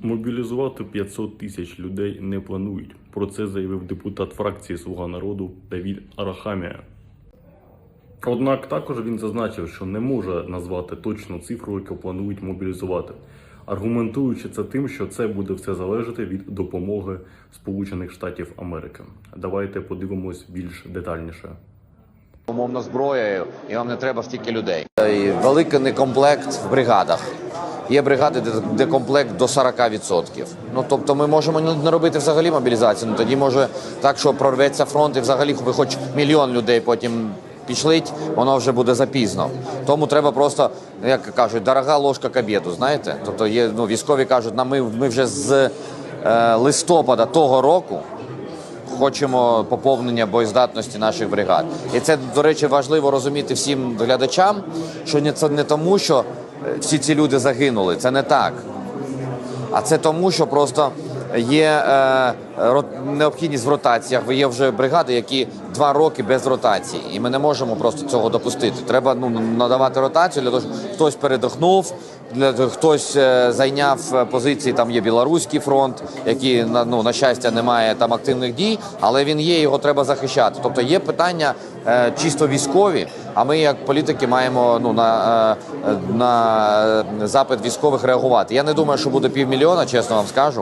Мобілізувати 500 тисяч людей не планують. Про це заявив депутат фракції Слуга народу Давід Арахамія. Однак також він зазначив, що не може назвати точну цифру, яку планують мобілізувати, аргументуючи це тим, що це буде все залежати від допомоги Сполучених Штатів Америки. Давайте подивимось більш детальніше. умовно зброєю, і вам не треба стільки людей. Великий некомплект в бригадах. Є бригади, де, де комплект до 40%. Ну тобто ми можемо не робити взагалі мобілізацію. Ну тоді може так, що прорветься фронт, і взагалі ви хоч мільйон людей потім пішлить, воно вже буде запізно. Тому треба просто, як кажуть, дорога ложка к обіду, знаєте? Тобто є ну, військові кажуть, нам ми, ми вже з е, листопада того року хочемо поповнення боєздатності наших бригад. І це, до речі, важливо розуміти всім глядачам, що не це не тому, що всі ці люди загинули. Це не так. А це тому, що просто є е, ро- необхідність в ротаціях. Є вже бригади, які два роки без ротації, і ми не можемо просто цього допустити. Треба ну надавати ротацію для того, щоб хтось передихнув, для хтось е, зайняв е, позиції. Там є білоруський фронт, який на ну на щастя немає там активних дій, але він є, його треба захищати. Тобто є питання е, чисто військові. А ми, як політики, маємо ну на, е, на запит військових реагувати. Я не думаю, що буде півмільйона, чесно вам скажу.